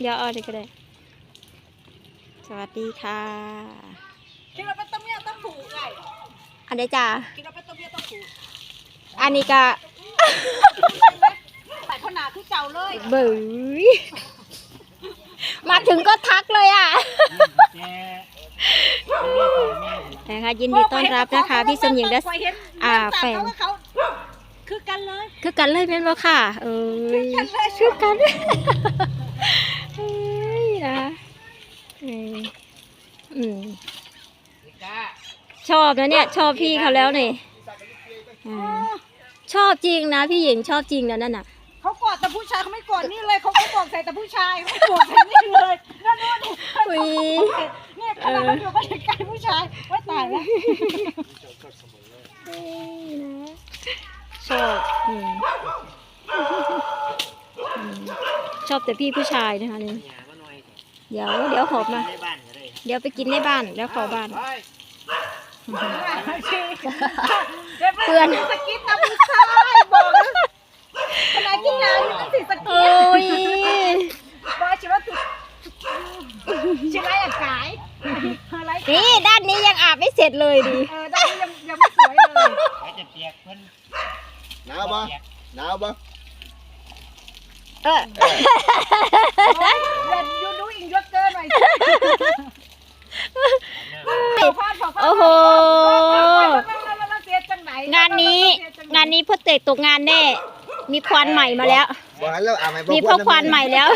เดี๋ยวเอาเดี๋ยวก็ได้ สวัสดีค่ะกินเราเป็นต้มยำต้องผูกไงอันนี้จ้ากินเราเป็นต้มยำต้องผูกอันนี้ก็ใส่ข้าวหนาคือเก่าเลยเบื่อมาถึงก็ทักเลยอะนะคะยินดีต้อนรับนะคะพี่สมหญิงและคอยเห็นอ่าน้ำตแฟนเขาเขาคือกันเลย คือกันเลยเป็นบ่ค่ะ เอ้ยกันเลยคือกันเอ้ยนะเอ้ยอืม ชอบนะเนี่ย ชอบพี่เขาแล้วนี่อ่าชอบจริงนะพี่หญิงชอบจริงนะนั่นน่ะ เขากอดแต่ผู้ชายเขาไม่กอดนี่เลยเขาเขากอดใส่แต่ผู้ชายเขาไม่กอดใส่นี่เลยนั่นนู่นอุ๊ยนี่ขนาดเขาอยู่ก็ยังใกล้ผู้ชายว่าตายแล้วชอบอืมอืมชอบแต่พี่ผู้ชายนะคะนี่ เดี๋ยวเดี๋ยวหอบมาเดี๋ยวไปกินในบ้านแล้วขอบ้าน เปื้อนสกิปตามผู้ชายบอกนะขนาดกินน้ำยังติดสกิโอ้ปยบอกชิว่าถูกชิไรอะกายอะไรนี่ด้านนี้ยังอาบไม่เสร็จเลยดิเออได้ยังยังไม่สวยเลยจะเปียกเพิ่นหนาวบ่หนาวบ่เออ โอ้ยอย่ายูดูอิงยศเกินหน่อยพาดพาดพาด โอ้โห เสียจังไหน งานนี้ งานนี้พ่อเตกตกงานแน่ มีควันใหม่มาแล้วบ่หันแล้วอาบให้บ่มีพ่อควันใหม่แล้ว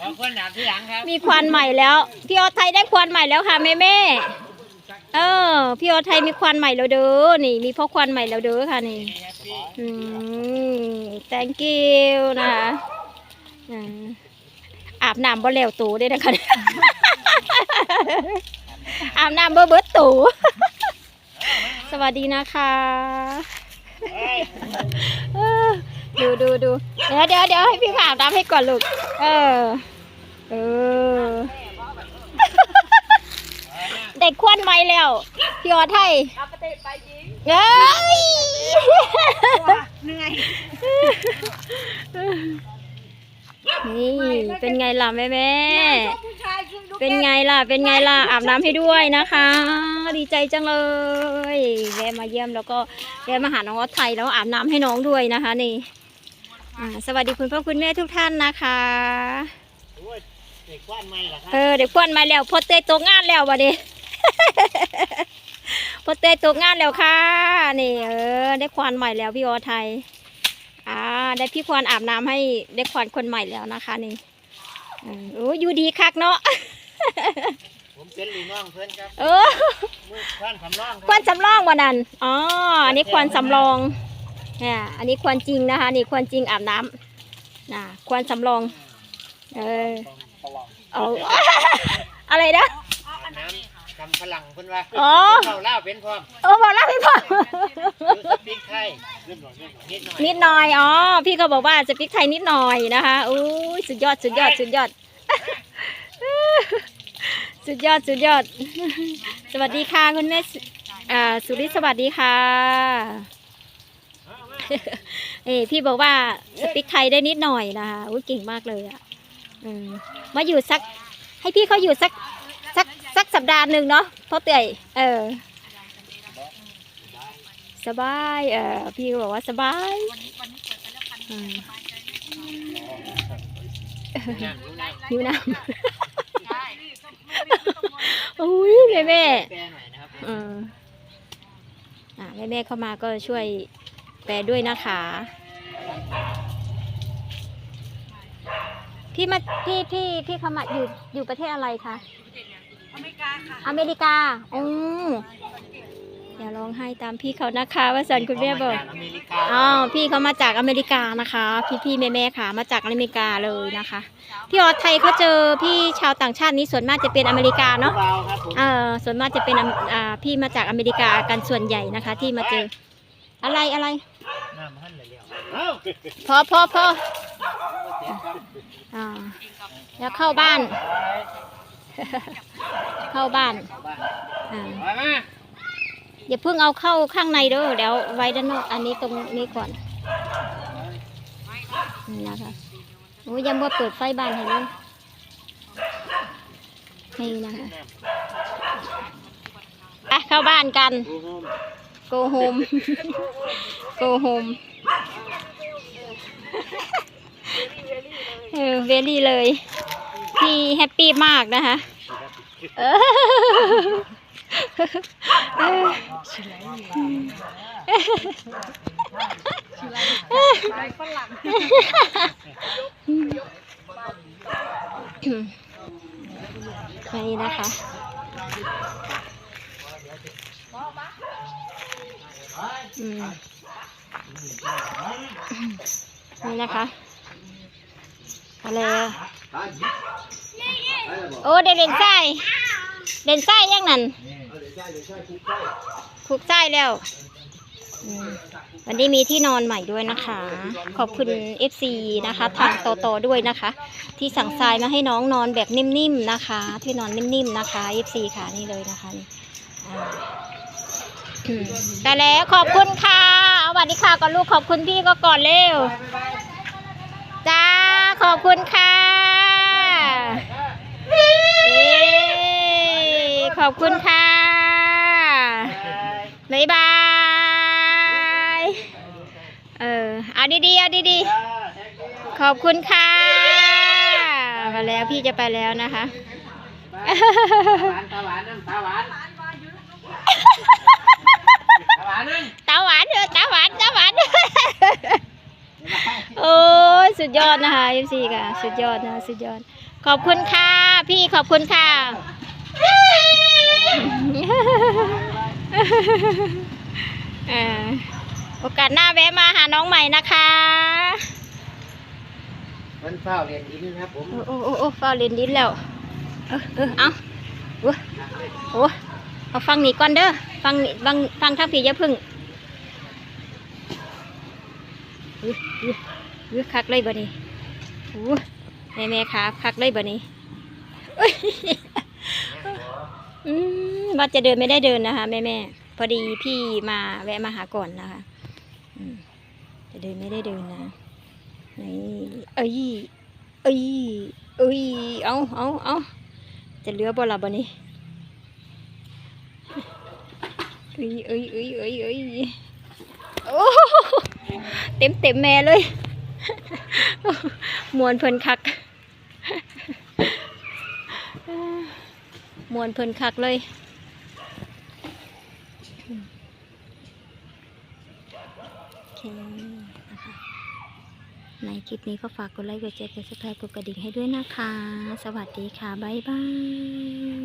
บางคนอาบที่หลังครับมีควันใหม่แล้ว พี่ออไทยได้ควันใหม่แล้วค่ะแม่แม่เออ พี่ออไทยมีควันใหม่แล้วเด้อ นี่ มีพ่อควันใหม่แล้วเด้อค่ะนี่ อืม thank you นะคะอ่าอาบน้ำบ่แล้วตูด้วยนะคะ อาบน้ำบ่เบิดตู สวัสดีนะคะเออ ดูดูดูเดี๋ยวเดี๋ยวเดี๋ยวให้พี่ผ่าอาบน้ำให้ก่อนลูก เออ เออ ได้ควันไหมแล้ว พี่ออไทยเอาไปเตะไปยิงเอ้ยเหนื่อย นี่เป็นไงล่ะแม่แม่ผู้ชายคือดูเป็นไงล่ะ เป็นไงล่ะ อาบน้ำให้ด้วยนะคะ ดีใจจังเลยแวะมาเยี่ยมแล้วก็แวะมาหาน้องออสไทยแล้วอาบน้ำให้น้องด้วยนะคะนี่สวัสดีคุณพ่อคุณแม่ทุกท่านนะคะโอ้ยเด็กว่านไม่ล่ะครับเออเดี๋ยวควันมาแล้วพอเตยตกงานแล้ววะดิพอเตยตกงานแล้วค่ะนี่เออได้ควันใหม่แล้วพี่ออไทยอ่าได้พี่ควานอาบน้ำให้ได้ควานคนใหม่แล้วนะคะนี่อืมโอ้ยอยู่ดีคักเนาะ ผมเป็นลูกน้องเพิ่นครับเออมือท่านสำรองคควัรันสำรองวันนั้นอ๋ออันนี้ควันสำรองเนี่ยอันนี้ควันจริงนะคะนี่ควันจริงอาบน้ำน่ะควันสำรอง เออเอา อะไรนะ น้ำกำพลังเพิ่นว่าอ๋อ เข้าเล่าเป็นพร้อมโอ้บอกแล้วพี่พ่อหรือสปิกไทยนิดหน่อยนิดหน่อยนิดหน่อย อ๋อ พี่เขาบอกว่าจะพริกไทยนิดหน่อยนะคะ อุ้ยสุดยอด สุดยอด สุดยอด สุดยอด สุดยอด สวัสดีค่ะ คุณแม่สุอ่าสุริสวัสดีค่ะ เอ้พี่บอกว่าสปิกไทยได้นิดหน่อยนะคะอุ้ยเก่งมากเลยอะมาอยู่สัก ให้พี่เขาอยู่สักสักสักสัปดาห์หนึ่งเนาะเพราะเตยเออ สบาย เออพี่บอกว่าสบายอืมน้ำอยู่น้หิวน้ำ อุ้ย แม่แม่ำแปรหน่อยนะครับเอออ่าแม่แม่เข้ามาก็ช่วยแปลด้วยนะคะ พี่มาพี่พี่พี่เขามาอยู่อยู่ประเทศอะไรคะ อเมริกาค่ะ อเมริกาอืม อย่าร้องไห้ตามพี่เขานะคะว่าสันคุณแม่บอกจากอเมริกาอ๋อพี่เขามาจากอเมริกานะคะ พี่พี่แม่แม่ๆค่ะ มาจากอเมริกาเลยนะคะ พี่ออสไทยเขาเจอพี่ชาวต่างชาตินี้ส่วนมากจะเป็นอเมริกาเนาะเบาครับผมเออส่วนมากจะเป็นอเมอ่าพี่มาจากอเมริกากันส่วนใหญ่นะคะ ที่มาเจอ อะไรอะไรน้ำมันเลยแล้วเอ้าพอพอพออ่าแล้วเข้าบ้าน เข้าบ้านอ่ามามา อย่าเพิ่งเอาเข้าข้างในเด้อเดี๋ยวไว้ด้านนอกอันนี้ตรงนี้ก่อนนี่นะคะโอ้ยยังบ่เปิดไฟบ้านให้เลยนี่นะคะไปเข้าบ้านกันดูโฮม go home go home เออเวลี่เลย พี่แฮปปี้มากนะคะ เออเออไปฝรั่งนี่นะคะอืมนี่นะคะอะไรโอ้เด่นไส้เล่นไส้ยังนั่น คุกใช่คลุกไส้แล้ววันนี้มีที่นอนใหม่ด้วยนะคะ ขอบคุณ FC นะคะ ทางโตโตด้วยนะคะ ที่สั่งทรายมาให้น้องนอนแบบนิ่มๆนะคะ ที่นอนนิ่มๆนะคะ FC ค่ะนี่เลยนะคะนี่อ่าอืมได้แล้วขอบคุณค่ะสวัสดีค่ะก่อนลูกขอบคุณพี่ก็ก่อนเร็วจ้าขอบคุณค่ะขอบคุณค่ะ บายบาย เออ เอาดีๆ เอาดีๆ ขอบคุณค่ะ มาแล้วพี่จะไปแล้วนะคะ ตาหวานน้ำตาหวานตาหวานนั่งตาหวานเถอะตาหวานตาหวาน โอ้ยสุดยอดนะคะ FC ค่ะ สุดยอดนะคะสุดยอด ขอบคุณค่ะ พี่ขอบคุณค่ะ โอกาสหน้าแวะมาหาน้องใหม่นะคะมันเฝ้าเรียนดีนะครับผม โอ้โอ้โอ้โอ้ฟ้าเล่นดินแล้ว เออเออเอาโอ้โอ้เอาฟังนี่ก่อนเด้อ ฟังนี่ฟังฟังทักพี่อย่าพึ่งเออเออเออคักเลยบ่นี่โอ้แม่แม่ขาคักเลยบ่นี่เอ้ยอืมว่าจะเดินไม่ได้เดินนะคะแม่แม่ พอดีพี่มาแวะมาหาก่อนนะคะจะเดินไม่ได้เดินนะนี่เอ้ยเอ้ยเอ้ยเอาเอาเอาจะเลือบ่ล่ะบ่นี้เอ้ยเอ้ยเอ้ยเอ้ยเอ้ยโอ้เต็มเต็มแม่เลยมวนเพลินคักมวนเพลินคักเลย โอเคนะคะในคลิปนี้ก็ฝากกดไลค์ กดแชร์ กดซับสไครต์กดกระดิ่งให้ด้วยนะคะ สวัสดีค่ะ บ๊ายบาย